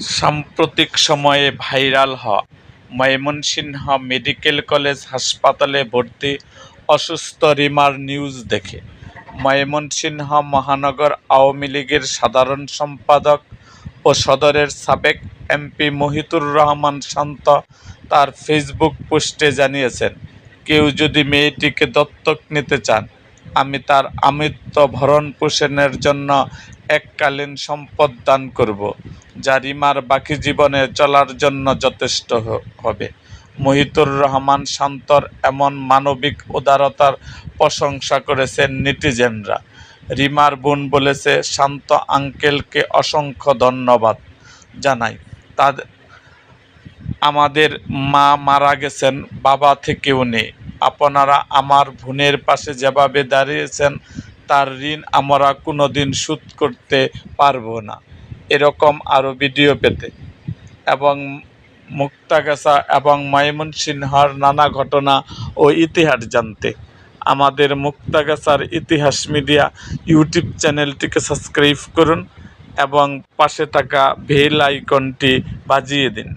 সাম্প্রতিক সময়ে ভাইরাল হওয়া ময়মনসিংহ মেডিকেল কলেজ হাসপাতালে ভর্তি অসুস্থ রিমার নিউজ দেখে ময়মনসিংহ মহানগর আওয়ামী লীগের সাধারণ সম্পাদক ও সদরের সাবেক এমপি মহিতুর রহমান শান্ত তার ফেসবুক পোস্টে জানিয়েছেন, কেউ যদি মেয়েটিকে দত্তক নিতে চান, আমি তার আমৃত্য ভরণ পোষণের জন্য এককালীন সম্পদ দান করব। যা রিমার বাকি জীবনে চলার জন্য যথেষ্ট হবে। মহিতুর রহমান শান্তর এমন মানবিক উদারতার প্রশংসা করেছেন নেটিজেনরা। রিমার বোন বলেছে, শান্ত আঙ্কেলকে অসংখ্য ধন্যবাদ জানাই। তাদের আমাদের মা মারা গেছেন, বাবা থেকেও নেই। আপনারা আমার বোনের পাশে যেভাবে দাঁড়িয়েছেন, তার ঋণ আমরা কোনোদিন শোধ করতে পারব না। এরকম আরও ভিডিও পেতে। এবং মুক্তাগাছা এবং ময়মনসিংহর নানা ঘটনা ও ইতিহাস জানতে। আমাদের মুক্তাগাছার ইতিহাস মিডিয়া ইউটিউব চ্যানেলটিকে সাবস্ক্রাইব করুন এবং পাশে থাকা ভেল আইকনটি বাজিয়ে দিন।